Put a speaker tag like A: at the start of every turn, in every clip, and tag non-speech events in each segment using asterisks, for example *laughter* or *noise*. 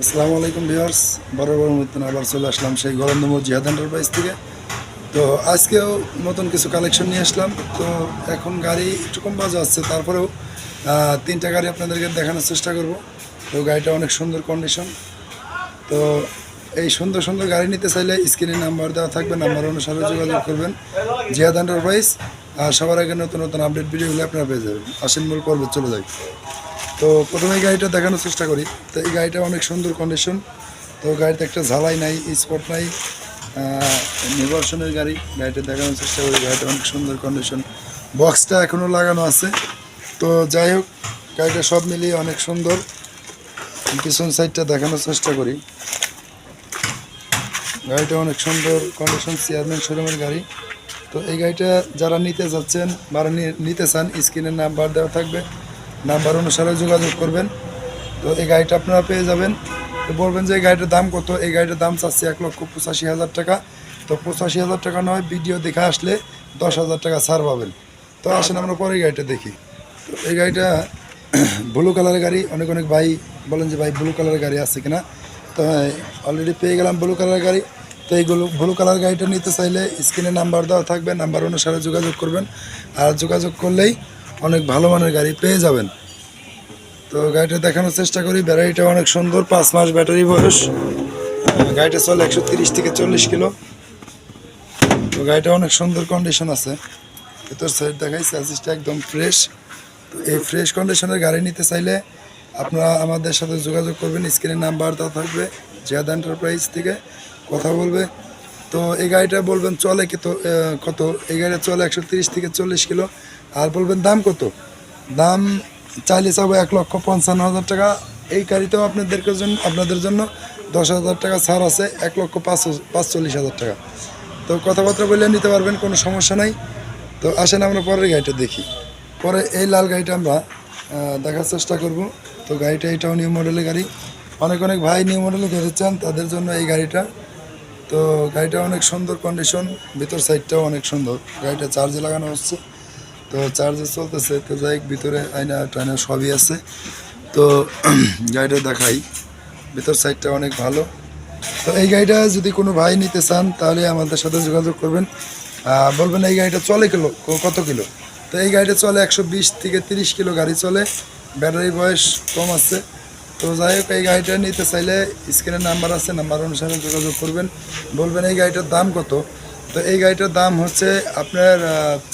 A: আসসালামু আলাইকুম ভিউয়ার্স, বরাবর মতন আবার চলে আসলাম সেই গরমদমর জিহাদ এন্টারপ্রাইজ থেকে। তো আজকেও নতুন কিছু কালেকশন নিয়ে আসলাম। তো এখন গাড়ি একটু কম বাজে আসছে, তারপরেও তিনটা গাড়ি আপনাদেরকে দেখানোর চেষ্টা করব। তো গাড়িটা অনেক সুন্দর কন্ডিশন তো এই সুন্দর সুন্দর গাড়ি নিতে চাইলে স্ক্রিনে নাম্বার দেওয়া থাকবে নাম্বার অনুসারে যোগাযোগ করবেন জিহাদ এন্টারপ্রাইজ আর সবার আগে নতুন নতুন আপডেট ভিডিওগুলো আপনারা পেয়ে যাবেন। আসেন মূল পর্বে চলে যাই। তো প্রথমে গাড়িটা দেখানোর চেষ্টা করি। তো এই গাড়িটা অনেক সুন্দর কন্ডিশন তো গাড়িতে একটা ঝালাই নাই স্পট নাই। নির্বাসনের গাড়ি, গাড়িটা দেখানোর চেষ্টা করি। গাড়িটা অনেক সুন্দর কন্ডিশন বক্সটা এখনও লাগানো আছে। তো যাই হোক, গাড়িটা সব মিলিয়ে অনেক সুন্দর। পিছন সাইডটা দেখানোর চেষ্টা করি। গাড়িটা অনেক সুন্দর কন্ডিশন চেয়ারম্যান শোরুমের গাড়ি। তো এই গাড়িটা যারা নিতে যাচ্ছেন, বা নিতে চান স্ক্রিনের নাম্বার দেওয়া থাকবে। নাম্বার অনুসারে যোগাযোগ করবেন। তো এই গাড়িটা আপনারা পেয়ে যাবেন। তো বলবেন যে এই গাড়িটার দাম কত? এই গাড়িটার দাম চাচ্ছি এক লক্ষ পঁচাশি হাজার টাকা। তো পঁচাশি হাজার টাকা নয়, ভিডিও দেখে আসলে দশ হাজার টাকা ছাড় পাবেন। তো আসেন আমরা পরে গাড়িটা দেখি। তো এই গাড়িটা *clears throat* ব্লু কালারের গাড়ি। অনেক অনেক ভাই বলেন যে, ভাই, ব্লু কালারের গাড়ি আছে কিনা? তো হ্যাঁ অলরেডি পেয়ে গেলাম ব্লু কালারের গাড়ি। তো এইগুলো ব্লু কালার গাড়িটা নিতে চাইলে স্ক্রিনে নাম্বার দেওয়া থাকবে। নাম্বার অনুসারে যোগাযোগ করবেন। আর যোগাযোগ করলেই অনেক ভালো মানের গাড়ি পেয়ে যাবেন। তো গাড়িটা দেখানোর চেষ্টা করি, ব্যাটারিটা অনেক সুন্দর, পাঁচ মাস ব্যাটারি বয়স। গাড়িটা চলে একশো তিরিশ থেকে চল্লিশ কিলো। তো গাড়িটা অনেক সুন্দর কন্ডিশন আছে। ভেতর সাইড দেখাই স্যালসিসটা একদম ফ্রেশ তো এই ফ্রেশ কন্ডিশনের গাড়ি নিতে চাইলে আপনারা আমাদের সাথে যোগাযোগ করবেন স্ক্রিনে নাম্বার দেওয়া থাকবে, জিয়াদ এন্টারপ্রাইজ থেকে কথা বলবে। তো এই গাড়িটা বলবেন চলে কত কত? এই গাড়িটা চলে একশো তিরিশ থেকে চল্লিশ কিলো। আর বলবেন দাম কত? দাম চাইলে চাবো এক লক্ষ পঞ্চান্ন হাজার টাকা। এই গাড়িতেও আপনাদেরকে জন্য, আপনাদের জন্য দশ হাজার টাকা ছাড় আছে, এক লক্ষ পাঁচ পাঁচচল্লিশ হাজার টাকা। তো কথাবার্তা বললে নিতে পারবেন, কোনো সমস্যা নাই। তো আসেন আমরা পরের গাড়িটা দেখি। পরে এই লাল গাড়িটা আমরা দেখার চেষ্টা করব। তো গাড়িটা এটাও নিউ মডেলের গাড়ি। অনেক অনেক ভাই নিউ মডেলের গাড়ি চান, তাদের জন্য এই গাড়িটা। তো গাড়িটা অনেক সুন্দর কন্ডিশন ভিতর সাইডটাও অনেক সুন্দর। গাড়িটা চার্জে লাগানো হচ্ছে। তো চার্জে চলতেছে, তো যাই ভিতরে আয়না টায়না সবই আছে। তো *clears throat* গাড়িটা দেখাই। ভিতর সাইডটা অনেক ভালো। তো এই গাড়িটা যদি কোনো ভাই নিতে চান, তাহলে আমাদের সাথে যোগাযোগ করবেন। বলবেন এই গাড়িটা চলে কিলো কত কিলো? তো এই গাড়িটা চলে একশো বিশ থেকে তিরিশ কিলো গাড়ি চলে। ব্যাটারি বয়স কম আছে। তো যাই হোক, এই গাড়িটা নিতে চাইলে স্ক্রিনের নাম্বার আছে নাম্বার অনুসারে যোগাযোগ করবেন। বলবেন এই গাড়িটার দাম কত? তো এই গাড়িটার দাম হচ্ছে আপনার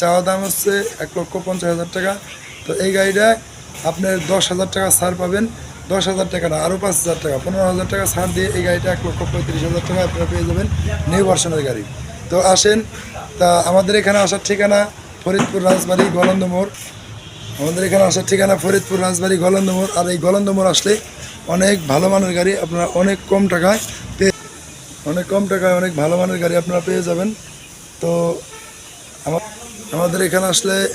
A: চাওয়া দাম হচ্ছে এক লক্ষ পঞ্চাশ হাজার টাকা। তো এই গাড়িটা আপনার দশ হাজার টাকা ছাড় পাবেন। দশ হাজার টাকা না আরও পাঁচ হাজার টাকা, পনেরো হাজার টাকা ছাড় দিয়ে এই গাড়িটা এক লক্ষ পঁয়ত্রিশ হাজার টাকা আপনারা পেয়ে যাবেন নিউ ভার্সনের গাড়ি। তো আসেন, তা আমাদের এখানে আসার ঠিকানা ফরিদপুর রাজবাড়ি গলন্দ মোড় আমাদের এখানে আসার ঠিকানা ফরিদপুর রাজবাড়ি গলন্দ মোড় আর এই গলন্দ মোড় আসলে অনেক ভালো মানের গাড়ি আপনারা অনেক কম টাকায় পেয়ে অনেক কম টাকায় অনেক ভালো মানের গাড়ি আপনারা পেয়ে যাবেন। তো আমা- আমাদের এখানে আসলে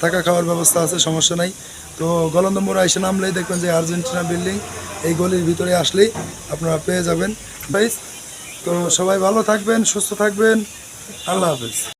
A: থাকা খাওয়ার ব্যবস্থা আছে, সমস্যা নাই। তো গলন্দ মোড় এসে নামলেই দেখবেন যে আর্জেন্টিনা বিল্ডিং, এই গলির ভিতরে আসলেই আপনারা পেয়ে যাবেন। ভাই তো সবাই ভালো থাকবেন, সুস্থ থাকবেন। আল্লাহ হাফেজ।